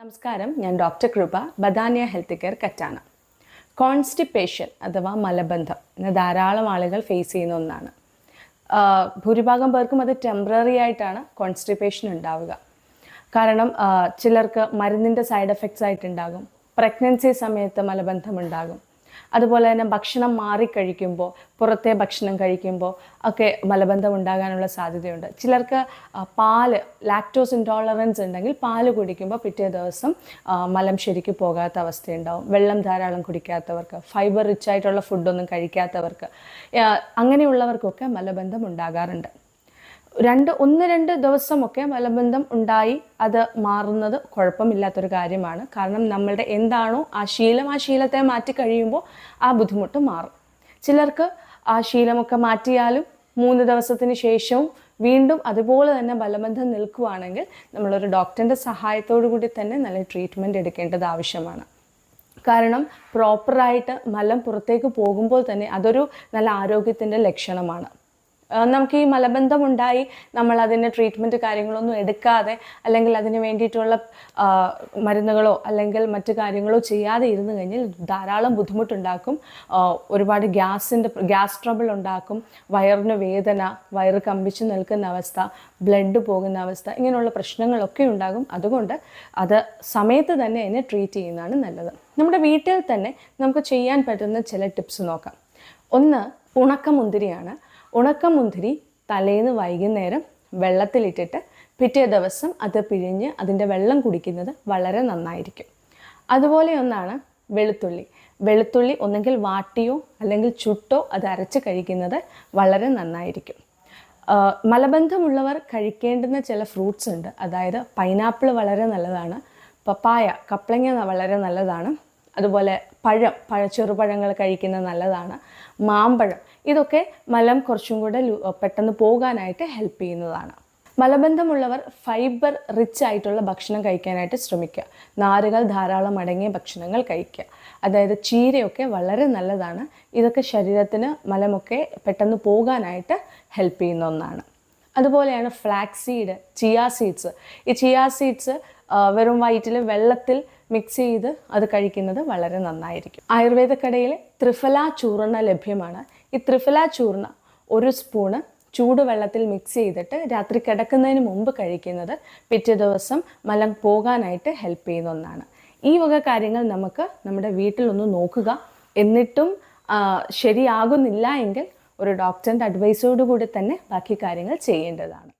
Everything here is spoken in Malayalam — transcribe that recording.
നമസ്കാരം. ഞാൻ doctor Kripa Badania health care കറ്റാന. Constipation അഥവാ മലബന്ധം ഇന്ന് ധാരാളം ആളുകൾ ഫേസ് ചെയ്യുന്ന ഒന്നാണ്. ഭൂരിഭാഗം പേർക്കും അത് ടെമ്പററി ആയിട്ടാണ് കോൺസ്റ്റിപ്പേഷൻ ഉണ്ടാവുക. കാരണം ചിലർക്ക് മരുന്നിന്റെ സൈഡ് എഫക്ട്സ് ആയിട്ടുണ്ടാകും. പ്രഗ്നൻസി സമയത്ത് മലബന്ധം ഉണ്ടാകും. അതുപോലെ തന്നെ ഭക്ഷണം മാറി കഴിക്കുമ്പോൾ പുറത്തെ ഭക്ഷണം കഴിക്കുമ്പോൾ ഒക്കെ മലബന്ധം ഉണ്ടാകാനുള്ള സാധ്യതയുണ്ട്. ചിലർക്ക് പാൽ ലാക്ടോസ് ഇൻടോളറൻസ് ഉണ്ടെങ്കിൽ പാൽ കുടിക്കുമ്പോൾ പിറ്റേ ദിവസം മലം ശരിക്ക് പോകാത്ത അവസ്ഥയുണ്ടാവും. വെള്ളം ധാരാളം കുടിക്കാത്തവർക്ക് ഫൈബർ റിച്ച് ആയിട്ടുള്ള ഫുഡൊന്നും കഴിക്കാത്തവർക്ക് അങ്ങനെയുള്ളവർക്കൊക്കെ മലബന്ധം ഉണ്ടാകാറുണ്ട്. രണ്ട് ഒന്ന് രണ്ട് ദിവസമൊക്കെ മലബന്ധം ഉണ്ടായി അത് മാറുന്നത് കുഴപ്പമില്ലാത്തൊരു കാര്യമാണ്. കാരണം നമ്മളുടെ എന്താണോ ആ ശീലം ആ ശീലത്തെ മാറ്റി കഴിയുമ്പോൾ ആ ബുദ്ധിമുട്ട് മാറും. ചിലർക്ക് ആ ശീലമൊക്കെ മാറ്റിയാലും മൂന്ന് ദിവസത്തിന് ശേഷവും വീണ്ടും അതുപോലെ തന്നെ ബലബന്ധം നിൽക്കുകയാണെങ്കിൽ നമ്മളൊരു ഡോക്ടറിന്റെ സഹായത്തോടു കൂടി തന്നെ നല്ല ട്രീറ്റ്മെന്റ് എടുക്കേണ്ടത് ആവശ്യമാണ്. കാരണം പ്രോപ്പറായിട്ട് മലം പുറത്തേക്ക് പോകുമ്പോൾ തന്നെ അതൊരു നല്ല ആരോഗ്യത്തിന്റെ ലക്ഷണമാണ്. നമുക്ക് ഈ മലബന്ധം ഉണ്ടായി നമ്മൾ അതിന്റെ ട്രീറ്റ്മെന്റ് കാര്യങ്ങളൊന്നും എടുക്കാതെ അല്ലെങ്കിൽ അതിന് വേണ്ടിയിട്ടുള്ള മരുന്നുകളോ അല്ലെങ്കിൽ മറ്റു കാര്യങ്ങളോ ചെയ്യാതെ ഇരുന്നു കഴിഞ്ഞാൽ ധാരാളം ബുദ്ധിമുട്ടുണ്ടാക്കും. ഒരുപാട് ഗ്യാസിന്റെ ഗ്യാസ് ട്രബിൾ ഉണ്ടാക്കും വയറിന് വേദന വയറ് കമ്പിച്ച് നിൽക്കുന്ന അവസ്ഥ ബ്ലഡ് പോകുന്ന അവസ്ഥ ഇങ്ങനെയുള്ള പ്രശ്നങ്ങളൊക്കെ ഉണ്ടാകും. അതുകൊണ്ട് അത് സമയത്ത് തന്നെ അതിനെ ട്രീറ്റ് ചെയ്യുന്നതാണ് നല്ലത്. നമ്മുടെ വീട്ടിൽ തന്നെ നമുക്ക് ചെയ്യാൻ പറ്റുന്ന ചില ടിപ്സ് നോക്കാം. ഒന്ന് ഉണക്കമുന്തിരിയാണ്. ഉണക്കമുന്തിരി തലേന്ന് വൈകുന്നേരം വെള്ളത്തിലിട്ടിട്ട് പിറ്റേ ദിവസം അത് പിഴിഞ്ഞ് അതിന്റെ വെള്ളം കുടിക്കുന്നത് വളരെ നന്നായിരിക്കും. അതുപോലെ ഒന്നാണ് വെളുത്തുള്ളി. വെളുത്തുള്ളി ഒന്നെങ്കിൽ വാട്ടിയോ അല്ലെങ്കിൽ ചുട്ടോ അത് അരച്ച് കഴിക്കുന്നത് വളരെ നന്നായിരിക്കും. മലബന്ധമുള്ളവർ കഴിക്കേണ്ടുന്ന ചില ഫ്രൂട്ട്സ് ഉണ്ട്. അതായത് പൈനാപ്പിൾ വളരെ നല്ലതാണ്. പപ്പായ കപ്ലങ്ങ വളരെ നല്ലതാണ്. അതുപോലെ പഴം പഴ ചെറുപഴങ്ങൾ കഴിക്കുന്നത് നല്ലതാണ്. മാമ്പഴം ഇതൊക്കെ മലം കുറച്ചും കൂടെ പെട്ടെന്ന് പോകാനായിട്ട് ഹെൽപ്പ് ചെയ്യുന്നതാണ്. മലബന്ധമുള്ളവർ ഫൈബർ റിച്ച് ആയിട്ടുള്ള ഭക്ഷണം കഴിക്കാനായിട്ട് ശ്രമിക്കുക. നാരുകൾ ധാരാളം അടങ്ങിയ ഭക്ഷണങ്ങൾ കഴിക്കുക. അതായത് ചീരയൊക്കെ വളരെ നല്ലതാണ്. ഇതൊക്കെ ശരീരത്തിന് മലമൊക്കെ പെട്ടെന്ന് പോകാനായിട്ട് ഹെൽപ്പ് ചെയ്യുന്ന ഒന്നാണ്. അതുപോലെയാണ് ഫ്ലാക്സ് സീഡ് ചിയാ സീഡ്സ് ഈ ചിയാ സീഡ്സ് വെറും വയറ്റിൽ വെള്ളത്തിൽ മിക്സ് ചെയ്ത് അത് കഴിക്കുന്നത് വളരെ നന്നായിരിക്കും. ആയുർവേദ കടയിലെ ത്രിഫല ചൂർണ ലഭ്യമാണ്. ഈ ത്രിഫല ചൂർണ ഒരു സ്പൂണ് ചൂടുവെള്ളത്തിൽ മിക്സ് ചെയ്തിട്ട് രാത്രി കിടക്കുന്നതിന് മുമ്പ് കഴിക്കുന്നത് പിറ്റേ ദിവസം മലം പോകാനായിട്ട് ഹെൽപ്പ് ചെയ്യുന്ന ഒന്നാണ്. ഈ വക കാര്യങ്ങൾ നമുക്ക് നമ്മുടെ വീട്ടിലൊന്ന് നോക്കുക. എന്നിട്ടും ശരിയാകുന്നില്ല എങ്കിൽ ഒരു ഡോക്ടറിന്റെ അഡ്വൈസോടു കൂടി തന്നെ ബാക്കി കാര്യങ്ങൾ ചെയ്യേണ്ടതാണ്.